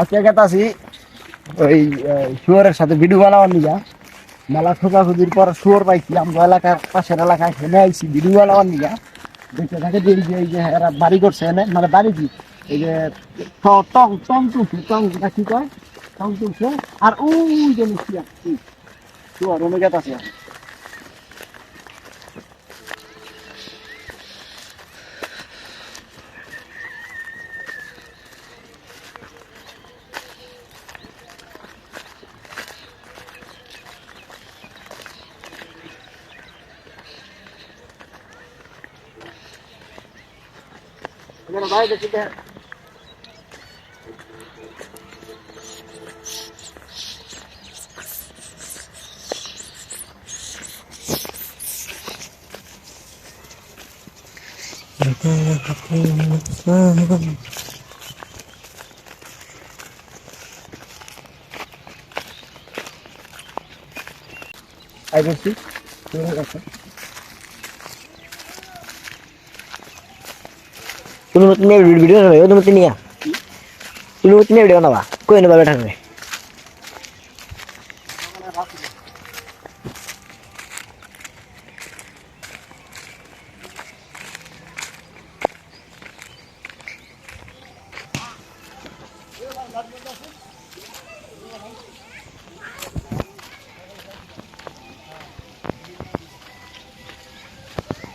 আজকে গেতে আছি, ওই শুয়োরের সাথে ভিডিও বানাবার নিগা। মেলা খোঁজাখুঁজির পর শুয়োর পাইছি আমরা এলাকার পাশের এলাকায় হেনে আইছি, ভিডিও বানাবার নিগা। দেখতে থাকে এই যে এই যে এরা বাড়ি করছে, এনে মানে বাড়ি কি? এই যে, ট- টং তুলছে, টং না কি কয়? টং তুলছে, আর ওই যে আসছে শুয়োর, অনেক গেতে Another bite that you get. I will see. তুমি মতো নিয়ে ভিডিও বানাবে তুমি মতো নিয়ে তুমি মতো নিয়ে ভিডিও বানাবা কই নেবা বেটা করে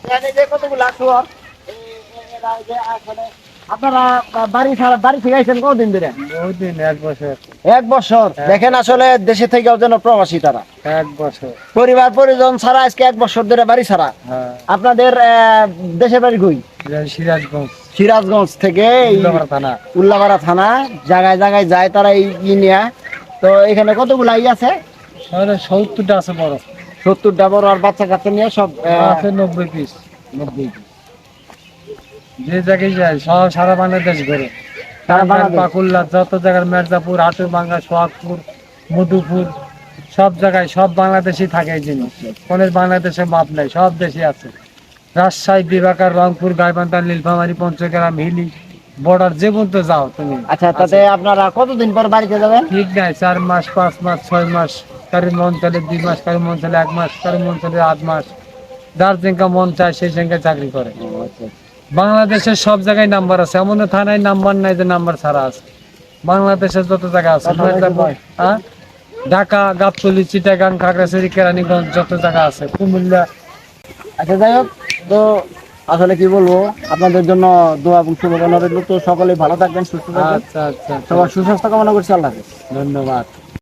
এখানে যে কতগুলো শুয়োর এ- এ- এরা এই যে আসলে আপনারা বাড়ি ছাড়া বাড়ি থেকে আইছেন কতদিন ধরে? বহুদিন এক বছর। এক বছর? দেখেন আসলে দেশে থেকেও যেন প্রবাসী তারা। এক বছর। পরিবার পরিজন ছাড়া আজকে এক বছর ধরে বাড়ি ছাড়া। হ্যাঁ। আপনাদের দেশের বাড়ি কই? সিরাজগঞ্জ। সিরাজগঞ্জ থেকে উল্লাপাড়া থানা। উল্লাপাড়া থানা। জায়গায় জায়গায় যায় তারা এই নিয়ে। তো এখানে কতগুলো ই আছে? সত্তরটা আছে বড়। সত্তরটা বড় আর বাচ্চা কাচ্চা নিয়ে সব আছে নব্বই পিস নব্বই পিস যে জায়গায় যায় সব সারা বাংলাদেশ ঘুরে। সারা পাকুল্লা যত জায়গার মির্জাপুর হাটুরবাঙ্গা সোহাগপুর মধুপুর সব জায়গায় সব বাংলাদেশই থাকে এই জিনিস। কোন বাংলাদেশে মাপ নাই সব দেশে আছে। রাজশাহী বিভাগার রংপুর গাইবান্ধা নীলফামারী পঞ্চগ্রাম হিলি বর্ডার যে পর্যন্ত যাও তুমি। আচ্ছা তাতে আপনারা কতদিন পর বাড়িতে যাবেন? ঠিক নাই চার মাস পাঁচ মাস ছয় মাস কারও মন চলে দুই মাস কারও মন চলে এক মাস কারও মন চলে আট মাস। যার যেঙ্কা মন চায় সেই সঙ্গে চাকরি করে। বাংলাদেশের সব জায়গায় নাম্বার আছে। এমন থানায় নাম্বার নাই যে নাম্বার ছাড়া আছে। বাংলাদেশের যত জায়গা আছে? ঢাকা গাবতলি চিটাগাং খাগড়াছড়ি কেরানীগঞ্জ যত জায়গা আছে কুমিল্লা। আচ্ছা যাই হোক তো আসলে কি বলব আপনাদের জন্য দোয়া এবং শুভকামনা রইল। তো সকলে ভালো থাকবেন সুস্থ থাকবেন। আচ্ছা আচ্ছা সবার সুস্বাস্থ্য কামনা করছি আল্লাহ ধন্যবাদ।